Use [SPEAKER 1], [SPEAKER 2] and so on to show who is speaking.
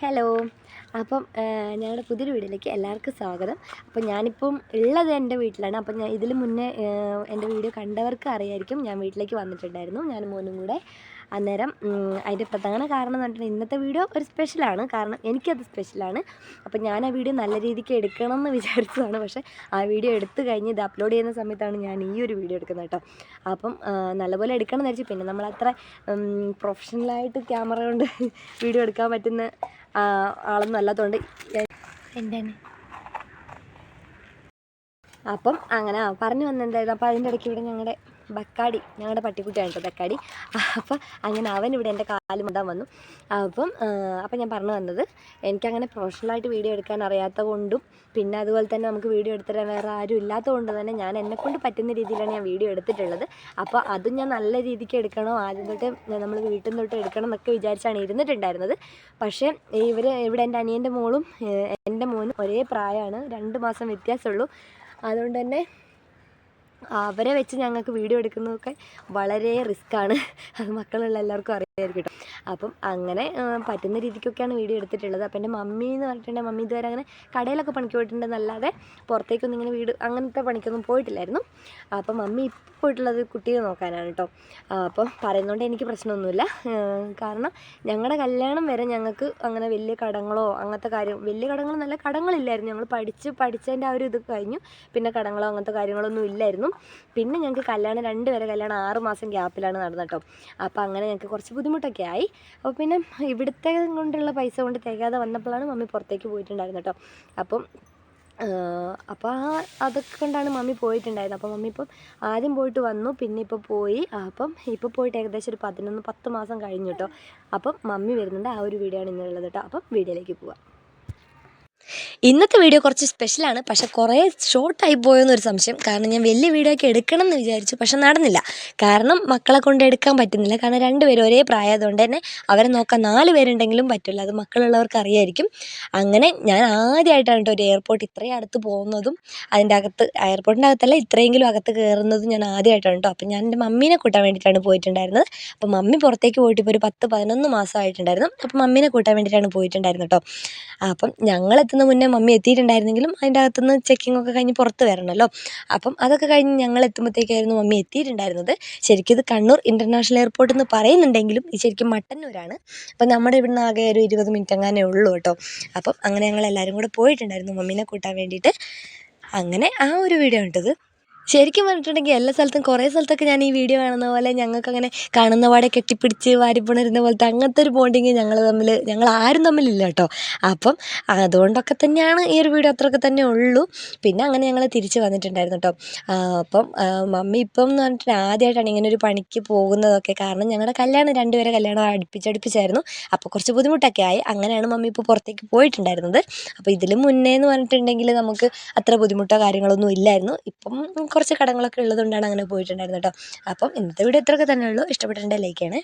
[SPEAKER 1] Hello. അപ്പം ഞങ്ങളുടെ പുതിയൊരു വീഡിയോയിലേക്ക് എല്ലാവർക്കും സ്വാഗതം. അപ്പം ഞാനിപ്പം ഉള്ളത് എന്റെ വീട്ടിലാണ്. അപ്പം ഞാൻ ഇതിൽ മുന്നേ എന്റെ വീഡിയോ കണ്ടവർക്ക് അറിയായിരിക്കും ഞാൻ വീട്ടിലേക്ക് വന്നിട്ടുണ്ടായിരുന്നു. ഞാൻ മോനും കൂടെ അന്നേരം അതിന്റെ പ്രധാന കാരണം എന്ന് പറഞ്ഞിട്ടുണ്ടെങ്കിൽ ഇന്നത്തെ വീഡിയോ ഒരു സ്പെഷ്യലാണ് കാരണം എനിക്കത് സ്പെഷ്യലാണ് അപ്പോൾ ഞാൻ ആ വീഡിയോ നല്ല രീതിക്ക് എടുക്കണം എന്ന് വിചാരിച്ചതാണ്. പക്ഷേ ആ വീഡിയോ എടുത്തു കഴിഞ്ഞ് ഇത് അപ്ലോഡ് ചെയ്യുന്ന സമയത്താണ് ഞാൻ ഈ ഒരു വീഡിയോ എടുക്കുന്നത് കേട്ടോ. അപ്പം നല്ലപോലെ എടുക്കണം എന്ന് വിചാരിച്ചു പിന്നെ നമ്മളത്ര പ്രൊഫഷണലായിട്ട് ക്യാമറ കൊണ്ട് വീഡിയോ എടുക്കാൻ പറ്റുന്ന ആളൊന്നും അല്ലാത്തതുകൊണ്ട് എന്റെ അപ്പം അങ്ങനെ പറഞ്ഞു വന്നെന്തായിരുന്നു? അപ്പോൾ അതിന്റെ ഇടയ്ക്ക് ഇവിടെ ഞങ്ങളുടെ ബക്കാടി. ഞങ്ങളുടെ പട്ടിക്കുട്ടിയാണ് കേട്ടോ ബക്കാടി. അപ്പം അങ്ങനെ അവൻ ഇവിടെ എന്റെ കാൽ മുണ്ടാൻ വന്നു. അപ്പം അപ്പം ഞാൻ പറഞ്ഞു വന്നത് എനിക്കങ്ങനെ പ്രൊഫഷണലായിട്ട് വീഡിയോ എടുക്കാൻ അറിയാത്ത കൊണ്ടും പിന്നെ അതുപോലെ തന്നെ നമുക്ക് വീഡിയോ എടുത്തരാൻ വേറെ ആരും ഇല്ലാത്തത് കൊണ്ട് തന്നെ ഞാൻ എന്നെക്കൊണ്ട് പറ്റുന്ന രീതിയിലാണ് ഞാൻ വീഡിയോ എടുത്തിട്ടുള്ളത്. അപ്പോൾ അതും ഞാൻ നല്ല രീതിക്ക് എടുക്കണോ ആദ്യം തൊട്ട് നമ്മൾ വീട്ടിൽ നിന്ന് തൊട്ട് എടുക്കണം എന്നൊക്കെ വിചാരിച്ചാണ് ഇരുന്നിട്ടുണ്ടായിരുന്നത്. പക്ഷേ ഇവർ ഇവിടെ എന്റെ അനിയന്റെ മോളും എന്റെ മോനും ഒരേ പ്രായമാണ്. രണ്ട് മാസം വ്യത്യാസമുള്ളൂ. അതുകൊണ്ട് തന്നെ അവരെ വെച്ച് ഞങ്ങൾക്ക് വീഡിയോ എടുക്കുന്നതൊക്കെ വളരെ റിസ്ക്കാണ്. അത് മക്കളുള്ള എല്ലാവർക്കും അറിയാമായിരിക്കും കേട്ടോ അപ്പം അങ്ങനെ പറ്റുന്ന രീതിക്കൊക്കെയാണ് വീഡിയോ എടുത്തിട്ടുള്ളത്. അപ്പം എന്റെ മമ്മി എന്ന് പറഞ്ഞിട്ടുണ്ടെങ്കിൽ മമ്മി ഇതുവരെ അങ്ങനെ കടയിലൊക്കെ പണിക്ക് പോയിട്ടുണ്ടെന്നല്ലാതെ പുറത്തേക്കൊന്നും ഇങ്ങനെ വീട് അങ്ങനത്തെ പണിക്കൊന്നും പോയിട്ടില്ലായിരുന്നു. അപ്പം മമ്മി ഇപ്പോൾ പോയിട്ടുള്ളത് കുട്ടിയെ നോക്കാനാണ് കേട്ടോ അപ്പം പറയുന്നതുകൊണ്ട് എനിക്ക് പ്രശ്നമൊന്നുമില്ല. കാരണം ഞങ്ങളുടെ കല്യാണം വരെ ഞങ്ങൾക്ക് അങ്ങനെ വലിയ കടങ്ങളോ അങ്ങനത്തെ കാര്യം വലിയ കടങ്ങൾ നല്ല കടങ്ങളില്ലായിരുന്നു. ഞങ്ങൾ പഠിച്ച് പഠിച്ചതിന്റെ ആ ഒരു ഇത് കഴിഞ്ഞു. പിന്നെ കടങ്ങളോ അങ്ങനത്തെ കാര്യങ്ങളൊന്നും ഇല്ലായിരുന്നു. പിന്നെ ഞങ്ങൾക്ക് കല്യാണം രണ്ട് വരെ കല്യാണം ആറ് മാസം ഗ്യാപ്പിലാണ് നടന്നത് കേട്ടോ അപ്പോൾ അങ്ങനെ ഞങ്ങൾക്ക് കുറച്ച് ബുദ്ധിമുട്ടൊക്കെ ആയി. അപ്പോൾ പിന്നെ ഇവിടുത്തെ കൊണ്ടുള്ള പൈസ കൊണ്ട് തികയാതെ വന്നപ്പോഴാണ് മമ്മി പുറത്തേക്ക് പോയിട്ടുണ്ടായിരുന്നത് കേട്ടോ. അപ്പം അപ്പോൾ ആ അതൊക്കെ കൊണ്ടാണ് മമ്മി പോയിട്ടുണ്ടായിരുന്നത്. അപ്പോൾ മമ്മി ഇപ്പം ആദ്യം പോയിട്ട് വന്നു പിന്നെ ഇപ്പോൾ പോയി. അപ്പം ഇപ്പോൾ പോയിട്ട് ഏകദേശം ഒരു പതിനൊന്ന് പത്ത് മാസം കഴിഞ്ഞു കേട്ടോ. അപ്പം മമ്മി വരുന്നുണ്ട് ആ ഒരു വീഡിയോ ആണ് ഇന്നുള്ളത് കേട്ടോ. അപ്പം വീഡിയോയിലേക്ക് പോവാം. ഇന്നത്തെ വീഡിയോ കുറച്ച് സ്പെഷ്യലാണ് പക്ഷെ കുറേ ഷോർട്ടായി പോയെന്നൊരു സംശയം. കാരണം ഞാൻ വലിയ വീഡിയോ ഒക്കെ എടുക്കണം എന്ന് വിചാരിച്ചു പക്ഷെ നടന്നില്ല. കാരണം മക്കളെ കൊണ്ട് എടുക്കാൻ പറ്റുന്നില്ല. കാരണം രണ്ടുപേരും ഒരേ പ്രായമായതുകൊണ്ട് തന്നെ അവരെ നോക്കാൻ നാല് പേരുണ്ടെങ്കിലും പറ്റില്ല അത് മക്കളുള്ളവർക്ക് അറിയായിരിക്കും. അങ്ങനെ ഞാൻ ആദ്യമായിട്ടാണ് കേട്ടോ ഒരു എയർപോർട്ട് ഇത്രയും അടുത്ത് പോകുന്നതും അതിന്റെ അകത്ത് എയർപോർട്ടിന്റെ അകത്തല്ല ഇത്രയെങ്കിലും അകത്ത് കയറുന്നതും ഞാൻ ആദ്യമായിട്ടാണ് കേട്ടോ. അപ്പം ഞാൻ എന്റെ മമ്മീനെ കൂട്ടാൻ വേണ്ടിയിട്ടാണ് പോയിട്ടുണ്ടായിരുന്നത്. അപ്പം മമ്മി പുറത്തേക്ക് പോയിട്ട് ഇപ്പോൾ ഒരു പത്ത് പതിനൊന്ന് മാസമായിട്ടുണ്ടായിരുന്നു. അപ്പം മമ്മീനെ കൂട്ടാൻ വേണ്ടിയിട്ടാണ് പോയിട്ടുണ്ടായിരുന്നു കേട്ടോ. അപ്പം ഞങ്ങൾ എത്തുന്ന മുന്നേ മമ്മി എത്തിയിട്ടുണ്ടായിരുന്നെങ്കിലും അതിന്റെ അകത്തുനിന്ന് ചെക്കിംഗ് ഒക്കെ കഴിഞ്ഞ് പുറത്ത് വരണമല്ലോ. അപ്പം അതൊക്കെ കഴിഞ്ഞ് ഞങ്ങൾ എത്തുമ്പോഴത്തേക്കായിരുന്നു മമ്മി എത്തിയിട്ടുണ്ടായിരുന്നത്. ശരിക്കും ഇത് കണ്ണൂർ ഇന്റർനാഷണൽ എയർപോർട്ട് എന്ന് പറയുന്നുണ്ടെങ്കിലും ഇത് ശരിക്കും മട്ടന്നൂരാണ്. അപ്പം നമ്മുടെ ഇവിടുന്ന് ആകെ ഒരു ഇരുപത് മിനിറ്റ് അങ്ങനെ ഉള്ളൂ കേട്ടോ. അപ്പം അങ്ങനെ ഞങ്ങൾ എല്ലാവരും കൂടെ പോയിട്ടുണ്ടായിരുന്നു മമ്മീനെ കൂട്ടാൻ വേണ്ടിയിട്ട്. അങ്ങനെ ആ ഒരു വീഡിയോ ഉണ്ടത് ശരിക്കും പറഞ്ഞിട്ടുണ്ടെങ്കിൽ എല്ലാ സ്ഥലത്തും കുറേ സ്ഥലത്തൊക്കെ ഞാൻ ഈ വീഡിയോ കാണുന്ന പോലെ ഞങ്ങൾക്കങ്ങനെ കാണുന്ന പാടെ കെട്ടിപ്പിടിച്ച് വാരിപ്പുണരുന്ന പോലത്തെ അങ്ങനത്തെ ഒരു ബോണ്ടിങ് ഞങ്ങൾ തമ്മിൽ ഞങ്ങൾ ആരും തമ്മിലില്ല കേട്ടോ. അപ്പം അതുകൊണ്ടൊക്കെ തന്നെയാണ് ഈ ഒരു വീഡിയോ അത്രയൊക്കെ തന്നെ ഉള്ളൂ. പിന്നെ അങ്ങനെ ഞങ്ങൾ തിരിച്ച് വന്നിട്ടുണ്ടായിരുന്നു കേട്ടോ. അപ്പം മമ്മി ഇപ്പം എന്ന് പറഞ്ഞിട്ട് ആദ്യമായിട്ടാണ് ഇങ്ങനെ ഒരു പണിക്ക് പോകുന്നതൊക്കെ കാരണം ഞങ്ങളുടെ കല്യാണം രണ്ടുപേരെ കല്യാണം അടുപ്പിച്ചടുപ്പിച്ചായിരുന്നു. അപ്പോൾ കുറച്ച് ബുദ്ധിമുട്ടൊക്കെ ആയി. അങ്ങനെയാണ് മമ്മി ഇപ്പോൾ പുറത്തേക്ക് പോയിട്ടുണ്ടായിരുന്നത്. അപ്പോൾ ഇതിലും മുന്നേ എന്ന് പറഞ്ഞിട്ടുണ്ടെങ്കിൽ നമുക്ക് അത്ര ബുദ്ധിമുട്ടോ കാര്യങ്ങളൊന്നും ഇല്ലായിരുന്നു. ഇപ്പം കുറച്ച് കടങ്ങളൊക്കെ ഉള്ളതുകൊണ്ടാണ് അങ്ങനെ പോയിട്ടുണ്ടായിരുന്നത് കേട്ടോ. അപ്പം ഇന്നത്തെ വീഡിയോ ഇത്രയൊക്കെ തന്നെ ഉള്ളൂ. ഇഷ്ടപ്പെട്ടിട്ടുണ്ടെങ്കിൽ ലൈക്ക് ചെയ്യണേ.